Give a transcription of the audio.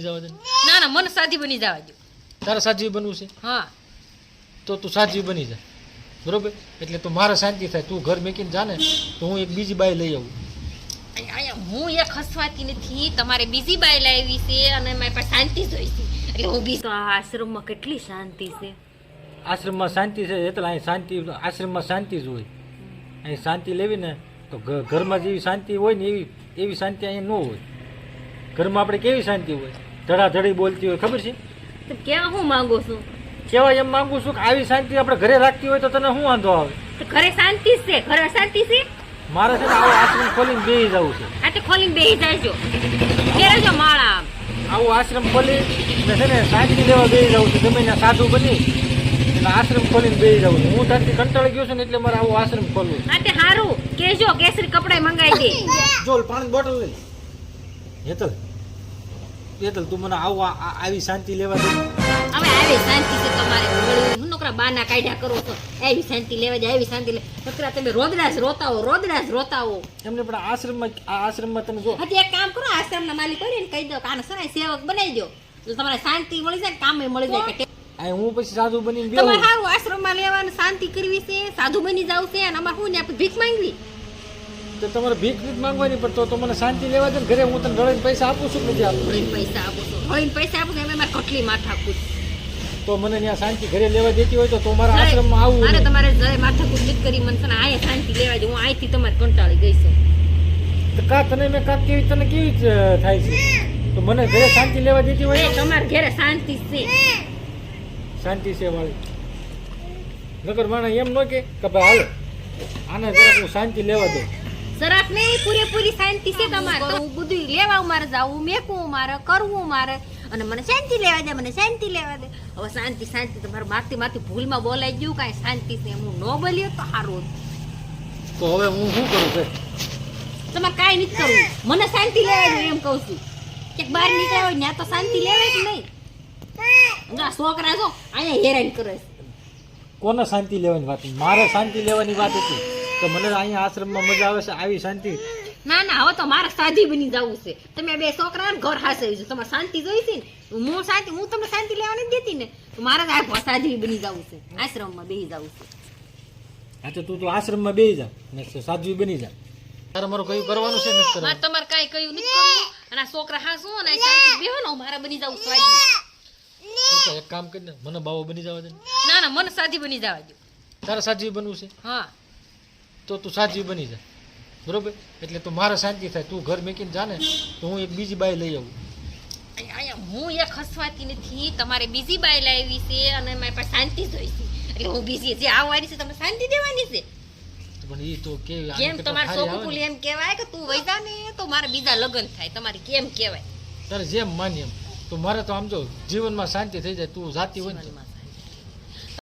જવા દે. ના ના મને સાદી બની જવા દો તારે સાજીવી બનવું છે? હા. તો તું સાજીવી બની જા. બરોબર? એટલે તું મારે શાંતિ થાય. તું ઘર મેકીને જાને તો હું એક બીજી બાઈ લઈ આવું. અહીંયા- અહીંયા હું એક હસવાતી નથી. તમારે બીજી બાઈ લાવી છે અને મારી પાસે શાંતિ જોઈ છે. એટલે હું બી તો આ આશ્રમમાં કેટલી શાંતિ છે? આશ્રમમાં શાંતિ છે એટલે અહીં શાંતિ આશ્રમમાં શાંતિ જ હોય. અહીં શાંતિ લેવી ને તો ઘરમાં જેવી શાંતિ હોય ને એવી એવી શાંતિ અહીંયા ન હોય. ઘરમાં આપણે કેવી શાંતિ હોય? ધડાધડી બોલતી હોય ખબર છે? તો ક્યાં હું માંગુ છું? કેવા એમ માંગુ છું કે આવી શાંતિ આપણે ઘરે રાખતી હોય તો તને શું વાંધો આવે? તો ઘરે શાંતિ છે ઘરે શાંતિ છે? મારે છે આવો આશ્રમ ખોલીને બેહી જવું છે. આ તો ખોલીને બેસી જાયજો ફેરવજો માળા આવો આશ્રમ ખોલી ને છે ને શાંતિ લેવા બેહી જવું છે જમીને સાધુ બની. આશ્રમ ખોલીને બેહી જવું છે. હું ત્યાંથી કંટાળી ગયો છું ને એટલે મારે આવો આશ્રમ ખોલવું. આ તે સારું કેજો કેસરી કપડાં મંગાવી દે. જોલ પાણી બોટલ લઈ હેતલ હેતલ તું મને આવું આવી શાંતિ લેવા દે. હવે આવી શાંતિ છે તમારે હું નોકરા બાના કાઢ્યા કરો છો. એવી શાંતિ લેવા જાય એવી શાંતિ લે. નોકરા તમે રોદડા જ રોતા હો રોદડા જ રોતા હો. એમને પણ આશ્રમમાં આ આશ્રમમાં તમે જો. હજી એક કામ કરો આશ્રમના માલિક હોય ને કહી દો કે આને સરાય સેવક બનાવી દો. એટલે તમારે શાંતિ મળી જાય કામે મળી જાય. આ હું પછી સાધુ બનીને તમારે બેહું. સારું આશ્રમમાં લેવાનું શાંતિ કરવી છે સાધુ બની જાવ છે અને અમારે હું ને ભીખ માંગવી? તો તમારે ભીખ નથી માંગવાની પણ તો તો મને શાંતિ લેવા દે ને ઘરે હું તને રડીને પૈસા આપું છું કે નથી આપું? પૈસા આપું છો. હોળીને પૈસા આપું એમ મારે કટલી માથાકૂટ તો મને ત્યાં શાંતિ ઘરે લેવા દેતી હોય તો તો મારા આશ્રમમાં આવું મારે તમારે જય માથાકૂટ નથી કરી મને તને આયા શાંતિ લેવા દે. હું આયથી તમારે કંટાળી ગઈ છું. તો કા તને મેં કાક કેવી તને કેવી થાય છે? તો મને ઘરે શાંતિ લેવા દેતી હોય? તમારે ઘરે શાંતિ છે. શાંતિ છે વાળી. નગર માણસ એમ ન કે કે ભાઈ હાલો આને જરાક હું શાંતિ લેવા દઉં. જરાક નહીં પૂરેપૂરી શાંતિ છે તમારે તો. હું બધું લેવા મારે જાવું મેકવું મારે કરવું મારે. અને મને શાંતિ લેવા દે મને શાંતિ લેવા દે. હવે શાંતિ શાંતિ તમારે મારતી મારતી ભૂલમાં બોલાઈ ગયું કાંઈ શાંતિ છે હું ન બોલ્યો તો સારું તો હવે હું શું કરું છે? તમારે કાંઈ નથી કરવું. મને શાંતિ લેવા દે એમ કહું છું. કે બહાર નીકળ્યા હોય ત્યાં તો શાંતિ લેવાય કે નહીં? આ છોકરા છો અહીંયા હેરાન કરે છે. કોને શાંતિ લેવાની વાત? મારે શાંતિ લેવાની વાત હતી. કે મને અહીંયા આશ્રમમાં મજા આવે છે આવી શાંતિ. ના ના હવે તો મારે સાધી બની જવું છે. તમે બે છોકરા ઘર હાસે તમારે શાંતિ જોઈ છે ને? હું શાંતિ હું તમને શાંતિ લેવા નથી દેતી ને. મારે તો આ સાધી બની જવું છે. આશ્રમમાં બેસી જવું છે. હા તો તું તો આશ્રમમાં બેસી જા ને સાધવી બની જા. તારે મારું કયું કરવાનું છે નથી મારે તમારે કાંઈ કયું નથી કરવું. અને આ છોકરા હાસું અને આ શાંતિ બેહો ને મારે બની જવું સ્વાધી તો એક કામ કરીને મને બાવો બની જવા દે ના. ના મને સાધી બની જવા દે તારે સાધ્વી બનવું છે? હા. તો તું સાધ્વી બની જા બરોબર? એટલે તું મારે શાંતિ થાય. તું ઘર મેકીને જાને તો હું એક બીજી બાઈ લઈ આવું. અહીંયા હું એક હસવાતી નથી. તમારે બીજી બાઈ લાવી છે અને મારી પાસે શાંતિ જોઈ છે. એટલે હું બીજી જે આવવાની છે તમે શાંતિ દેવાની છે. પણ એ તો કે કેમ તમારે ને. એમ કહેવાય કે તું વૈદા ને તો મારે બીજા લગ્ન થાય. તમારી કેમ કહેવાય? તારે જેમ માની એમ. તો મારે તો આમ જો જીવનમાં શાંતિ થઈ જાય. તું જાતી હોય ને